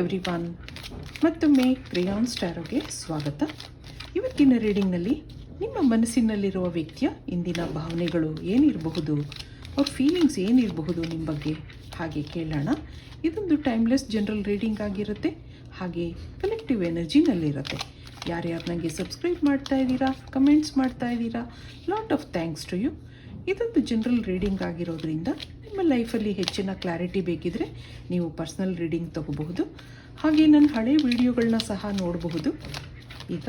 Everyone ಮತ್ತೊಮ್ಮೆ ಕ್ರಿಯಾನ್ ಸ್ಟಾರೋಗೆ ಸ್ವಾಗತ. ಇವತ್ತಿನ ರೀಡಿಂಗ್ನಲ್ಲಿ ನಿಮ್ಮ ಮನಸ್ಸಿನಲ್ಲಿರುವ ವ್ಯಕ್ತಿಯ ಇಂದಿನ ಭಾವನೆಗಳು ಏನಿರಬಹುದು, ಅವ್ರ ಫೀಲಿಂಗ್ಸ್ ಏನಿರಬಹುದು ನಿಮ್ಮ ಬಗ್ಗೆ ಹಾಗೆ ಕೇಳೋಣ. ಇದೊಂದು ಟೈಮ್ಲೆಸ್ ಜನರಲ್ ರೀಡಿಂಗ್ ಆಗಿರುತ್ತೆ, ಹಾಗೆ ಕಲೆಕ್ಟಿವ್ ಎನರ್ಜಿನಲ್ಲಿರುತ್ತೆ ಯಾರ್ಯಾರು ನನಗೆ ಸಬ್ಸ್ಕ್ರೈಬ್ ಮಾಡ್ತಾ ಇದ್ದೀರಾ ಕಮೆಂಟ್ಸ್ ಮಾಡ್ತಾ ಇದ್ದೀರಾ lot of thanks to you ಇದೊಂದು ಜನರಲ್ ರೀಡಿಂಗ್ ಆಗಿರೋದ್ರಿಂದ ನಿಮ್ಮ ಲೈಫಲ್ಲಿ ಹೆಚ್ಚಿನ ಕ್ಲಾರಿಟಿ ಬೇಕಿದ್ರೆ ನೀವು ಪರ್ಸ್ನಲ್ ರೀಡಿಂಗ್ ತಗೋಬಹುದು. ಹಾಗೆ ನನ್ನ ಹಳೆ ವಿಡಿಯೋಗಳನ್ನ ಸಹ ನೋಡಬಹುದು. ಈಗ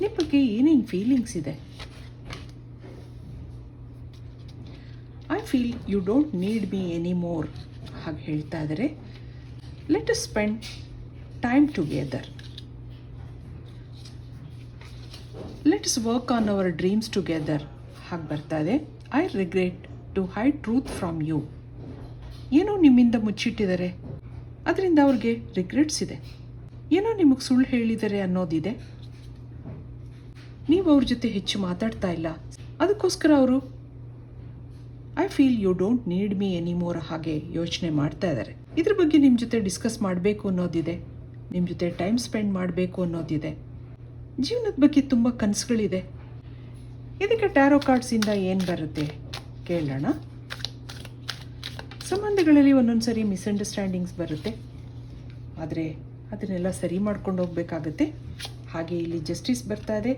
ನಿಮ್ಮ ಬಗ್ಗೆ ಏನೇನು ಫೀಲಿಂಗ್ಸ್ ಇದೆ? I feel you don't need me any more ಹಾಗೆ ಹೇಳ್ತಾ ಇದ್ದಾರೆ. Let us spend time together let's work on our dreams together ಹಾಗೆ ಬರ್ತಾ ಇದೆ. I regret to hide truth from you ಏನೋ ನಿಮ್ಮಿಂದ ಮುಚ್ಚಿಟ್ಟಿದ್ದಾರೆ. ಅದರಿಂದ ಅವ್ರಿಗೆ ರಿಗ್ರೆಟ್ಸ್ ಇದೆ. ಏನೋ ನಿಮಗೆ ಸುಳ್ಳು ಹೇಳಿದ್ದಾರೆ ಅನ್ನೋದಿದೆ. ನೀವು ಅವ್ರ ಜೊತೆ ಹೆಚ್ಚು ಮಾತಾಡ್ತಾ ಇಲ್ಲ. ಅದಕ್ಕೋಸ್ಕರ ಅವರು I feel you don't need me anymore ಹಾಗೆ ಯೋಚನೆ ಮಾಡ್ತಾ ಇದ್ದಾರೆ. ಇದ್ರ ಬಗ್ಗೆ ನಿಮ್ಮ ಜೊತೆ ಡಿಸ್ಕಸ್ ಮಾಡಬೇಕು ಅನ್ನೋದಿದೆ. ನಿಮ್ಮ ಜೊತೆ ಟೈಮ್ ಸ್ಪೆಂಡ್ ಮಾಡಬೇಕು ಅನ್ನೋದಿದೆ. ಜೀವನದ ಬಗ್ಗೆ ತುಂಬ ಕನಸುಗಳಿದೆ. ಇದಕ್ಕೆ ಟ್ಯಾರೋ ಕಾರ್ಡ್ಸಿಂದ ಏನು ಬರುತ್ತೆ? ಕೇಳೋಣ. ಸಂಬಂಧಗಳಲ್ಲಿ ಒಂದೊಂದು ಸರಿ ಮಿಸ್ಅಂಡರ್ಸ್ಟ್ಯಾಂಡಿಂಗ್ಸ್ ಬರುತ್ತೆ. ಆದರೆ ಅದನ್ನೆಲ್ಲ ಸರಿ ಮಾಡ್ಕೊಂಡು ಹೋಗಬೇಕಾಗತ್ತೆ. ಹಾಗೆ ಇಲ್ಲಿ ಜಸ್ಟಿಸ್ ಬರ್ತಾ ಇದೆ.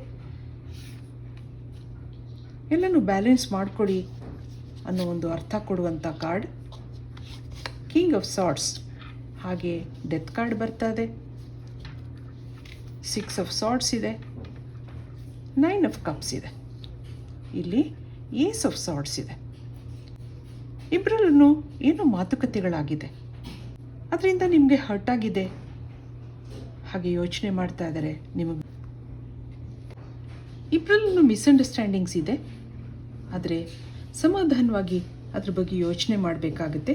ಎಲ್ಲನೂ ಬ್ಯಾಲೆನ್ಸ್ ಮಾಡಿಕೊಡಿ ಅನ್ನೋ ಒಂದು ಅರ್ಥ ಕೊಡುವಂಥ ಕಾರ್ಡ್ ಕಿಂಗ್ ಆಫ್ ಸಾಟ್ಸ್ ಹಾಗೆ ಡೆತ್ ಕಾರ್ಡ್ ಬರ್ತಾ ಇದೆ. ಸಿಕ್ಸ್ ಆಫ್ ಸಾಟ್ಸ್ ಇದೆ. ನೈನ್ ಆಫ್ ಕಪ್ಸ್ ಇದೆ. ಇಲ್ಲಿ ಏಸ್ ಆಫ್ ಸಾಟ್ಸ್ ಇದೆ. ಇಬ್ಬರಲ್ಲೂ ಏನೋ ಮಾತುಕತೆಗಳಾಗಿದೆ. ಅದರಿಂದ ನಿಮಗೆ ಹರ್ಟ್ ಆಗಿದೆ ಹಾಗೆ ಯೋಚನೆ ಮಾಡ್ತಾ ಇದ್ದಾರೆ ನಿಮಗೆ. ಇಬ್ಬರಲ್ಲೂ ಮಿಸ್ಅಂಡರ್ಸ್ಟ್ಯಾಂಡಿಂಗ್ಸ್ ಇದೆ. ಆದರೆ ಸಮಾಧಾನವಾಗಿ ಅದ್ರ ಬಗ್ಗೆ ಯೋಚನೆ ಮಾಡಬೇಕಾಗುತ್ತೆ.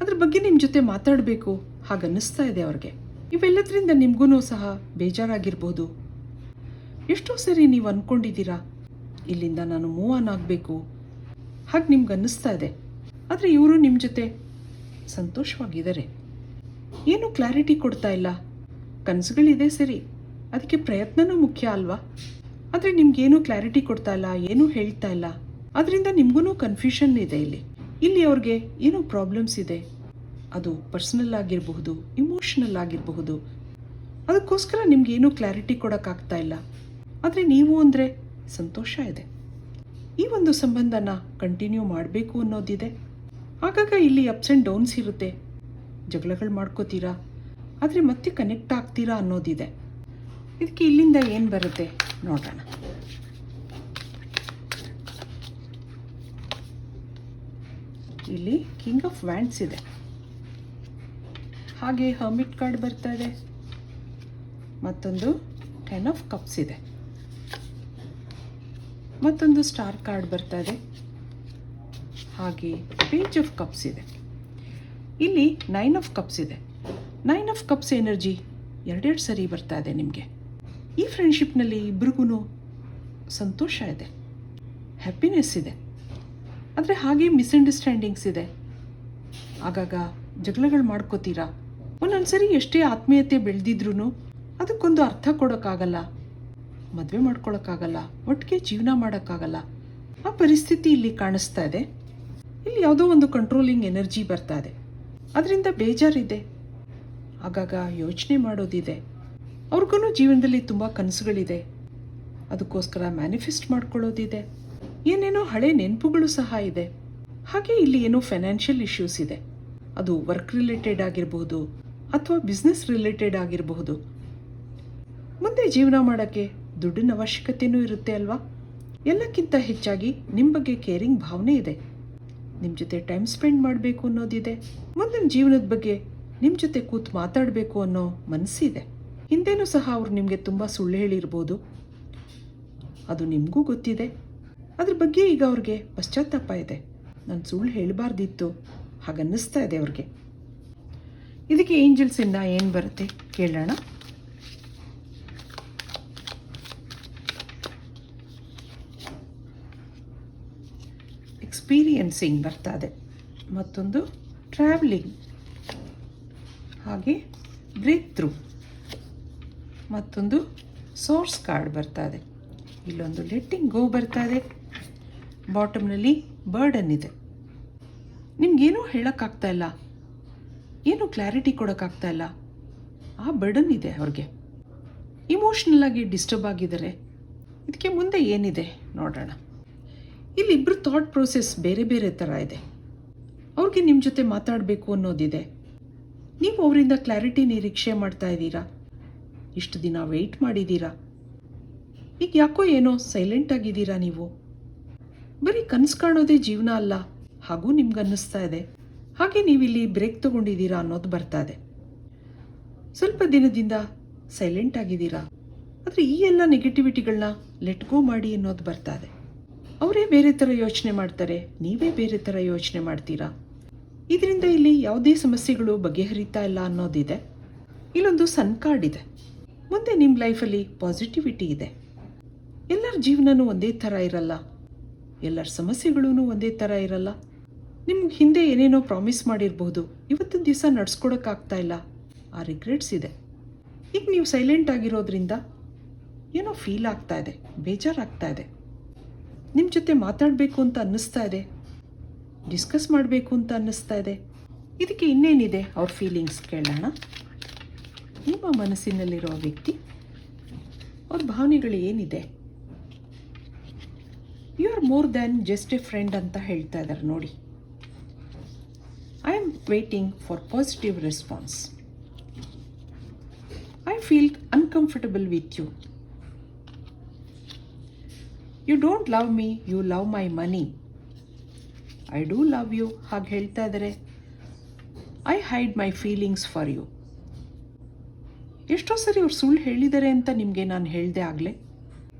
ಅದ್ರ ಬಗ್ಗೆ ನಿಮ್ಮ ಜೊತೆ ಮಾತಾಡಬೇಕು ಹಾಗೆ ಅನ್ನಿಸ್ತಾ ಇದೆ ಅವ್ರಿಗೆ. ಇವೆಲ್ಲದರಿಂದ ನಿಮಗೂ ಸಹ ಬೇಜಾರಾಗಿರ್ಬೋದು. ಎಷ್ಟೋ ಸರಿ ನೀವು ಅಂದ್ಕೊಂಡಿದ್ದೀರಾ ಇಲ್ಲಿಂದ ನಾನು ಮೂವ್ ಆನ್ ಆಗಬೇಕು ಹಾಗೆ ನಿಮ್ಗೆ ಅನ್ನಿಸ್ತಾ ಇದೆ? ಆದರೆ ಇವರು ನಿಮ್ಮ ಜೊತೆ ಸಂತೋಷವಾಗಿದ್ದಾರೆ. ಏನು ಕ್ಲಾರಿಟಿ ಕೊಡ್ತಾ ಇಲ್ಲ? ಕನಸುಗಳಿದೆ ಸರಿ. ಅದಕ್ಕೆ ಪ್ರಯತ್ನವೂ ಮುಖ್ಯ ಅಲ್ವಾ? ಆದರೆ ನಿಮ್ಗೇನೂ ಕ್ಲಾರಿಟಿ ಕೊಡ್ತಾ ಇಲ್ಲ, ಏನೂ ಹೇಳ್ತಾ ಇಲ್ಲ? ಅದರಿಂದ ನಿಮಗೂ ಕನ್ಫ್ಯೂಷನ್ ಇದೆ ಇಲ್ಲಿ. ಇಲ್ಲಿ ಅವ್ರಿಗೆ ಏನೋ ಪ್ರಾಬ್ಲಮ್ಸ್ ಇದೆ? ಅದು ಪರ್ಸ್ನಲ್ ಆಗಿರಬಹುದು, ಇಮೋಷನಲ್ ಆಗಿರಬಹುದು. ಅದಕ್ಕೋಸ್ಕರ ನಿಮ್ಗೇನು ಕ್ಲಾರಿಟಿ ಕೊಡೋಕ್ಕಾಗ್ತಾ ಇಲ್ಲ? ಆದರೆ ನೀವು ಅಂದರೆ ಸಂತೋಷ ಇದೆ. ಈ ಒಂದು ಸಂಬಂಧನ ಕಂಟಿನ್ಯೂ ಮಾಡಬೇಕು ಅನ್ನೋದಿದೆ. ಆಗಾಗ ಇಲ್ಲಿ ಅಪ್ಸ್ ಆ್ಯಂಡ್ ಡೌನ್ಸ್ ಇರುತ್ತೆ. ಜಗಳಗಳು ಮಾಡ್ಕೋತೀರಾ? ಆದರೆ ಮತ್ತೆ ಕನೆಕ್ಟ್ ಆಗ್ತೀರಾ ಅನ್ನೋದಿದೆ. ಇದಕ್ಕೆ ಇಲ್ಲಿಂದ ಏನು ಬರುತ್ತೆ? ನೋಡೋಣ. ಇಲ್ಲಿ ಕಿಂಗ್ ಆಫ್ ವ್ಯಾಂಡ್ಸ್ ಇದೆ. ಹಾಗೆ ಹರ್ಮಿಟ್ ಕಾರ್ಡ್ ಬರ್ತಾ ಇದೆ ಮತ್ತೊಂದು ಟೆನ್ ಆಫ್ ಕಪ್ಸ್ ಇದೆ. ಮತ್ತೊಂದು ಸ್ಟಾರ್ ಕಾರ್ಡ್ ಬರ್ತಾ ಇದೆ. ಹಾಗೆ ಪೇಜ್ ಆಫ್ ಕಪ್ಸ್ ಇದೆ. ಇಲ್ಲಿ ನೈನ್ ಆಫ್ ಕಪ್ಸ್ ಇದೆ. ನೈನ್ ಆಫ್ ಕಪ್ಸ್ ಎನರ್ಜಿ ಎರಡೆರಡು ಸರಿ ಬರ್ತಾ ಇದೆ ನಿಮಗೆ. ಈ ಫ್ರೆಂಡ್ಶಿಪ್ನಲ್ಲಿ ಇಬ್ರಿಗೂ ಸಂತೋಷ ಇದೆ. ಹ್ಯಾಪಿನೆಸ್ ಇದೆ. ಆದರೆ ಹಾಗೆ ಮಿಸ್ಅಂಡರ್ಸ್ಟ್ಯಾಂಡಿಂಗ್ಸ್ ಇದೆ. ಆಗಾಗ ಜಗಳಗಳು ಮಾಡ್ಕೋತೀರಾ? ಒಂದೊಂದ್ಸರಿ ಎಷ್ಟೇ ಆತ್ಮೀಯತೆ ಬೆಳೆದಿದ್ರೂ ಅದಕ್ಕೊಂದು ಅರ್ಥ ಕೊಡೋಕ್ಕಾಗಲ್ಲ. ಮದುವೆ ಮಾಡ್ಕೊಳಕ್ಕಾಗಲ್ಲ, ಒಟ್ಟಿಗೆ ಜೀವನ ಮಾಡೋಕ್ಕಾಗಲ್ಲ, ಆ ಪರಿಸ್ಥಿತಿ ಇಲ್ಲಿ ಕಾಣಿಸ್ತಾ ಇದೆ. ಇಲ್ಲಿ ಯಾವುದೋ ಒಂದು ಕಂಟ್ರೋಲಿಂಗ್ ಎನರ್ಜಿ ಬರ್ತಾ ಇದೆ. ಅದರಿಂದ ಬೇಜಾರಿದೆ. ಆಗಾಗ ಯೋಚನೆ ಮಾಡೋದಿದೆ. ಅವ್ರಿಗೂ ಜೀವನದಲ್ಲಿ ತುಂಬ ಕನಸುಗಳಿದೆ. ಅದಕ್ಕೋಸ್ಕರ ಮ್ಯಾನಿಫೆಸ್ಟ್ ಮಾಡ್ಕೊಳ್ಳೋದಿದೆ. ಏನೇನೋ ಹಳೆ ನೆನಪುಗಳು ಸಹ ಇದೆ. ಹಾಗೆ ಇಲ್ಲಿ ಏನೋ ಫೈನಾನ್ಷಿಯಲ್ ಇಶ್ಯೂಸ್ ಇದೆ. ಅದು ವರ್ಕ್ ರಿಲೇಟೆಡ್ ಆಗಿರಬಹುದು ಅಥವಾ ಬಿಸ್ನೆಸ್ ರಿಲೇಟೆಡ್ ಆಗಿರಬಹುದು ಮುಂದೆ ಜೀವನ ಮಾಡೋಕ್ಕೆ ದುಡ್ಡಿನ ಅವಶ್ಯಕತೆಯೂ ಇರುತ್ತೆ ಅಲ್ವಾ? ಎಲ್ಲಕ್ಕಿಂತ ಹೆಚ್ಚಾಗಿ ನಿಮ್ಮ ಬಗ್ಗೆ ಕೇರಿಂಗ್ ಭಾವನೆ ಇದೆ. ನಿಮ್ಮ ಜೊತೆ ಟೈಮ್ ಸ್ಪೆಂಡ್ ಮಾಡಬೇಕು ಅನ್ನೋದಿದೆ. ಮುಂದಿನ ಜೀವನದ ಬಗ್ಗೆ ನಿಮ್ಮ ಜೊತೆ ಕೂತು ಮಾತಾಡಬೇಕು ಅನ್ನೋ ಮನಸ್ಸಿದೆ ಹಿಂದೆನೂ ಸಹ ಅವರು ನಿಮಗೆ ತುಂಬ ಸುಳ್ಳು ಹೇಳಿರ್ಬೋದು. ಅದು ನಿಮಗೂ ಗೊತ್ತಿದೆ. ಅದ್ರ ಬಗ್ಗೆ ಈಗ ಅವ್ರಿಗೆ ಪಶ್ಚಾತ್ತಾಪ ಇದೆ. ನಾನು ಸುಳ್ಳು ಹೇಳಬಾರ್ದಿತ್ತು. ಹಾಗನ್ನಿಸ್ತಾ ಇದೆ ಅವ್ರಿಗೆ. ಇದಕ್ಕೆ ಏಂಜಲ್ಸಿಂದ ಏನು ಬರುತ್ತೆ ಕೇಳೋಣ. ಎಕ್ಸ್ಪೀರಿಯನ್ಸಿಂಗ್ ಬರ್ತಾ ಇದೆ ಮತ್ತೊಂದು ಟ್ರಾವೆಲಿಂಗ್ ಹಾಗೆ ಬ್ರೇಕ್ ಥ್ರೂ ಮತ್ತೊಂದು ಸೋರ್ಸ್ ಕಾರ್ಡ್ ಬರ್ತಾ ಇದೆ ಇಲ್ಲೊಂದು ಲೆಟ್ಟಿಂಗ್ ಗೋ ಬರ್ತಾ ಇದೆ ಬಾಟಮ್ನಲ್ಲಿ ಬರ್ಡನ್ ಇದೆ. ನಿಮ್ಗೇನೂ ಹೇಳೋಕ್ಕಾಗ್ತಾ ಇಲ್ಲ. ಏನು ಕ್ಲಾರಿಟಿ ಕೊಡೋಕ್ಕಾಗ್ತಾ ಇಲ್ಲ. ಆ ಬರ್ಡನ್ ಇದೆ ಅವ್ರಿಗೆ. ಇಮೋಷ್ನಲ್ ಆಗಿ ಡಿಸ್ಟರ್ಬ್ ಆಗಿದ್ದಾರೆ. ಇದಕ್ಕೆ ಮುಂದೆ ಏನಿದೆ ನೋಡೋಣ. ಇಲ್ಲಿಬ್ಬರು ಥಾಟ್ ಪ್ರೋಸೆಸ್ ಬೇರೆ ಬೇರೆ ಥರ ಇದೆ. ಅವ್ರಿಗೆ ನಿಮ್ಮ ಜೊತೆ ಮಾತಾಡಬೇಕು ಅನ್ನೋದಿದೆ. ನೀವು ಅವರಿಂದ ಕ್ಲಾರಿಟಿ ನಿರೀಕ್ಷೆ ಮಾಡ್ತಾ ಇದ್ದೀರಾ? ಇಷ್ಟು ದಿನ ವೆಯ್ಟ್ ಮಾಡಿದ್ದೀರಾ? ಈಗ ಯಾಕೋ ಏನೋ ಸೈಲೆಂಟ್ ಆಗಿದ್ದೀರಾ ನೀವು? ಬರೀ ಕನಸು ಕಾಣೋದೇ ಜೀವನ ಅಲ್ಲ, ಹಾಗೂ ನಿಮ್ಗೆ ಅನ್ನಿಸ್ತಾ ಇದೆ. ಹಾಗೆ ನೀವಿಲ್ಲಿ ಬ್ರೇಕ್ ತಗೊಂಡಿದ್ದೀರಾ ಅನ್ನೋದು ಬರ್ತಾ ಇದೆ. ಸ್ವಲ್ಪ ದಿನದಿಂದ ಸೈಲೆಂಟ್ ಆಗಿದ್ದೀರಾ? ಆದರೆ ಈ ಎಲ್ಲ ನೆಗೆಟಿವಿಟಿಗಳನ್ನ ಲೆಟ್ಗೋ ಮಾಡಿ ಅನ್ನೋದು ಬರ್ತಾ ಇದೆ. ಅವರೇ ಬೇರೆ ಥರ ಯೋಚನೆ ಮಾಡ್ತಾರೆ, ನೀವೇ ಬೇರೆ ಥರ ಯೋಚನೆ ಮಾಡ್ತೀರಾ? ಇದರಿಂದ ಇಲ್ಲಿ ಯಾವುದೇ ಸಮಸ್ಯೆಗಳು ಬಗೆಹರಿತಾ ಇಲ್ಲ ಅನ್ನೋದಿದೆ. ಇಲ್ಲೊಂದು ಸನ್ ಕಾರ್ಡ್ ಇದೆ. ಮುಂದೆ ನಿಮ್ಮ ಲೈಫಲ್ಲಿ ಪಾಸಿಟಿವಿಟಿ ಇದೆ. ಎಲ್ಲರ ಜೀವನನೂ ಒಂದೇ ಥರ ಇರಲ್ಲ. ಎಲ್ಲರ ಸಮಸ್ಯೆಗಳೂ ಒಂದೇ ಥರ ಇರಲ್ಲ. ನಿಮ್ಗೆ ಹಿಂದೆ ಏನೇನೋ ಪ್ರಾಮಿಸ್ ಮಾಡಿರಬಹುದು ಇವತ್ತಿನ ದಿವಸ ನಡ್ಸ್ಕೊಡೋಕ್ಕಾಗ್ತಾ ಇಲ್ಲ. ಆ ರಿಗ್ರೆಟ್ಸ್ ಇದೆ. ಈಗ ನೀವು ಸೈಲೆಂಟ್ ಆಗಿರೋದ್ರಿಂದ ಏನೋ ಫೀಲ್ ಆಗ್ತಾ ಇದೆ, ಬೇಜಾರಾಗ್ತಾ ಇದೆ. ನಿಮ್ಮ ಜೊತೆ ಮಾತಾಡಬೇಕು ಅಂತ ಅನ್ನಿಸ್ತಾ ಇದೆ. ಡಿಸ್ಕಸ್ ಮಾಡಬೇಕು ಅಂತ ಅನ್ನಿಸ್ತಾ ಇದೆ. ಇದಕ್ಕೆ ಇನ್ನೇನಿದೆ? ಅವ್ರ ಫೀಲಿಂಗ್ಸ್ ಕೇಳೋಣ. ನಿಮ್ಮ ಮನಸ್ಸಿನಲ್ಲಿರೋ ವ್ಯಕ್ತಿ, ಅವ್ರ ಭಾವನೆಗಳು ಏನಿದೆ? You are more than just a friend ಅಂತ ಹೇಳ್ತಾ ಇದ್ದಾರೆ ನೋಡಿ. I am waiting for positive response I feel uncomfortable with you you don't love me you love my money I do love you ಹಾಗೆ ಹೇಳ್ತಾ ಇದ್ದಾರೆ I hide my feelings for you ಎಷ್ಟೋ ಸರಿ ಅವ್ರು ಸುಳ್ಳು ಹೇಳಿದ್ದಾರೆ ಅಂತ ನಿಮಗೆ ನಾನು ಹೇಳಿದೆ ಆಗಲೇ.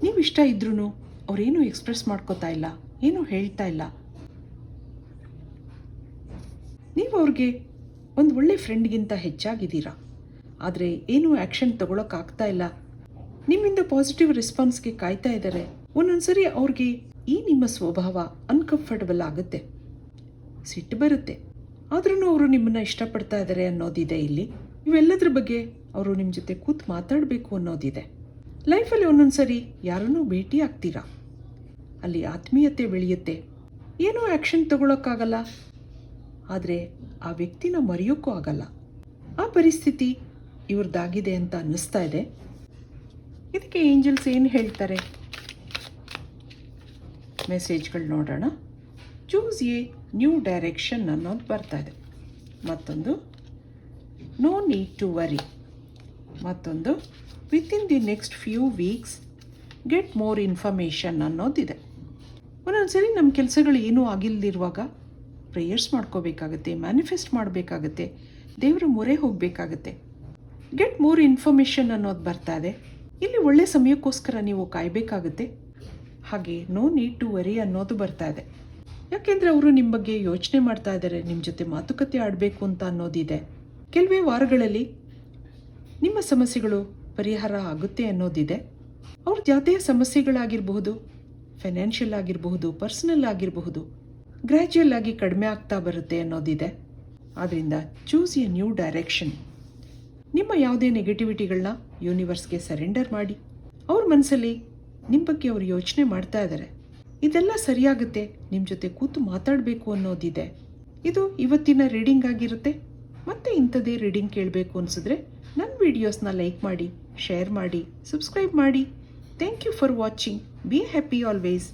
ನೀವು ಇಷ್ಟ ಇದ್ರೂ ಅವ್ರೇನು ಎಕ್ಸ್ಪ್ರೆಸ್ ಮಾಡ್ಕೋತಾ ಇಲ್ಲ, ಏನೂ ಹೇಳ್ತಾ ಇಲ್ಲ. ನೀವು ಅವ್ರಿಗೆ ಒಂದು ಒಳ್ಳೆ ಫ್ರೆಂಡ್ಗಿಂತ ಹೆಚ್ಚಾಗಿದ್ದೀರಾ. ಆದರೆ ಏನೂ ಆ್ಯಕ್ಷನ್ ತಗೊಳಕ್ಕಾಗ್ತಾ ಇಲ್ಲ. ನಿಮ್ಮಿಂದ ಪಾಸಿಟಿವ್ ರೆಸ್ಪಾನ್ಸ್ಗೆ ಕಾಯ್ತಾ ಇದ್ದಾರೆ ಒಂದೊಂದ್ಸರಿ ಅವ್ರಿಗೆ ಈ ನಿಮ್ಮ ಸ್ವಭಾವ ಅನ್ಕಂಫರ್ಟಬಲ್ ಆಗುತ್ತೆ. ಸಿಟ್ಟು ಬರುತ್ತೆ. ಆದ್ರೂ ಅವರು ನಿಮ್ಮನ್ನು ಇಷ್ಟಪಡ್ತಾ ಇದ್ದಾರೆ ಅನ್ನೋದಿದೆ ಇಲ್ಲಿ. ಇವೆಲ್ಲದ್ರ ಬಗ್ಗೆ ಅವರು ನಿಮ್ಮ ಜೊತೆ ಕೂತು ಮಾತಾಡಬೇಕು ಅನ್ನೋದಿದೆ. ಲೈಫಲ್ಲಿ ಒಂದೊಂದ್ಸರಿ ಯಾರನ್ನೂ ಭೇಟಿ ಆಗ್ತೀರಾ? ಅಲ್ಲಿ ಆತ್ಮೀಯತೆ ಬೆಳೆಯುತ್ತೆ. ಏನೋ ಆ್ಯಕ್ಷನ್ ತಗೊಳಕ್ಕಾಗಲ್ಲ. ಆದರೆ ಆ ವ್ಯಕ್ತಿನ ಮರೆಯೋಕ್ಕೂ ಆಗಲ್ಲ. ಆ ಪರಿಸ್ಥಿತಿ ಇವ್ರದ್ದಾಗಿದೆ ಅಂತ ಅನ್ನಿಸ್ತಾ ಇದೆ. ಇದಕ್ಕೆ ಏಂಜಲ್ಸ್ ಏನು ಹೇಳ್ತಾರೆ? ಮೆಸೇಜ್ಗಳು ನೋಡೋಣ. ಚೂಸ್ ಎ ನ್ಯೂ ಡೈರೆಕ್ಷನ್ ಅನ್ನೋದು ಬರ್ತಾ ಇದೆ. ಮತ್ತೊಂದು ನೋ ನೀಡ್ ಟು ವರಿ ಮತ್ತೊಂದು within the next few weeks get more information ಅನ್ನೋದಿದೆ. ಒಂದೊಂದ್ಸರಿ ನಮ್ಮ ಕೆಲಸಗಳು ಏನೂ ಆಗಿಲ್ಲದಿರುವಾಗ ಪ್ರೇಯರ್ಸ್ ಮಾಡ್ಕೋಬೇಕಾಗತ್ತೆ ಮ್ಯಾನಿಫೆಸ್ಟ್ ಮಾಡಬೇಕಾಗತ್ತೆ, ದೇವರ ಮೊರೆ ಹೋಗಬೇಕಾಗತ್ತೆ. ಗೆಟ್ ಮೋರ್ ಇನ್ಫಾರ್ಮೇಷನ್ ಅನ್ನೋದು ಬರ್ತಾ ಇದೆ. ಇಲ್ಲಿ ಒಳ್ಳೆ ಸಮಯಕ್ಕೋಸ್ಕರ ನೀವು ಕಾಯಬೇಕಾಗುತ್ತೆ. ಹಾಗೆ ನೋ ನೀಡ್ ಟು ವರಿ ಅನ್ನೋದು ಬರ್ತಾ ಇದೆ. ಯಾಕೆಂದರೆ ಅವರು ನಿಮ್ಮ ಬಗ್ಗೆ ಯೋಚನೆ ಮಾಡ್ತಾ ಇದ್ದಾರೆ ನಿಮ್ಮ ಜೊತೆ ಮಾತುಕತೆ ಆಡಬೇಕು ಅಂತ ಅನ್ನೋದಿದೆ. ಕೆಲವೇ ವಾರಗಳಲ್ಲಿ ನಿಮ್ಮ ಸಮಸ್ಯೆಗಳು ಪರಿಹಾರ ಆಗುತ್ತೆ ಅನ್ನೋದಿದೆ. ಅವ್ರ ಯಾವುದೇ ಸಮಸ್ಯೆಗಳಾಗಿರಬಹುದು ಫೈನಾನ್ಷಿಯಲ್ ಆಗಿರಬಹುದು ಪರ್ಸನಲ್ ಆಗಿರಬಹುದು ಗ್ರ್ಯಾಜುಯಲ್ ಆಗಿ ಕಡಿಮೆ ಆಗ್ತಾ ಬರುತ್ತೆ ಅನ್ನೋದಿದೆ. ಆದ್ದರಿಂದ ಚೂಸ್ ಎ ನ್ಯೂ ಡೈರೆಕ್ಷನ್ ನಿಮ್ಮ ಯಾವುದೇ ನೆಗೆಟಿವಿಟಿಗಳನ್ನ ಯೂನಿವರ್ಸ್ಗೆ ಸರೆಂಡರ್ ಮಾಡಿ, ಅವ್ರ ಮನಸ್ಸಲ್ಲಿ ನಿಮ್ಮ ಬಗ್ಗೆ ಅವರು ಯೋಚನೆ ಮಾಡ್ತಾ ಇದ್ದಾರೆ ಇದೆಲ್ಲ ಸರಿಯಾಗುತ್ತೆ. ನಿಮ್ಮ ಜೊತೆ ಕೂತು ಮಾತಾಡಬೇಕು ಅನ್ನೋದಿದೆ. ಇದು ಇವತ್ತಿನ ರೀಡಿಂಗ್ ಆಗಿರುತ್ತೆ. ಮತ್ತೆ ಇಂಥದ್ದೇ ರೀಡಿಂಗ್ ಕೇಳಬೇಕು ಅನಿಸಿದ್ರೆ ನನ್ನ ವೀಡಿಯೋಸ್ನ ಲೈಕ್ ಮಾಡಿ, ಶೇರ್ ಮಾಡಿ, ಸಬ್ಸ್ಕ್ರೈಬ್ ಮಾಡಿ. Thank you for watching. Be happy always.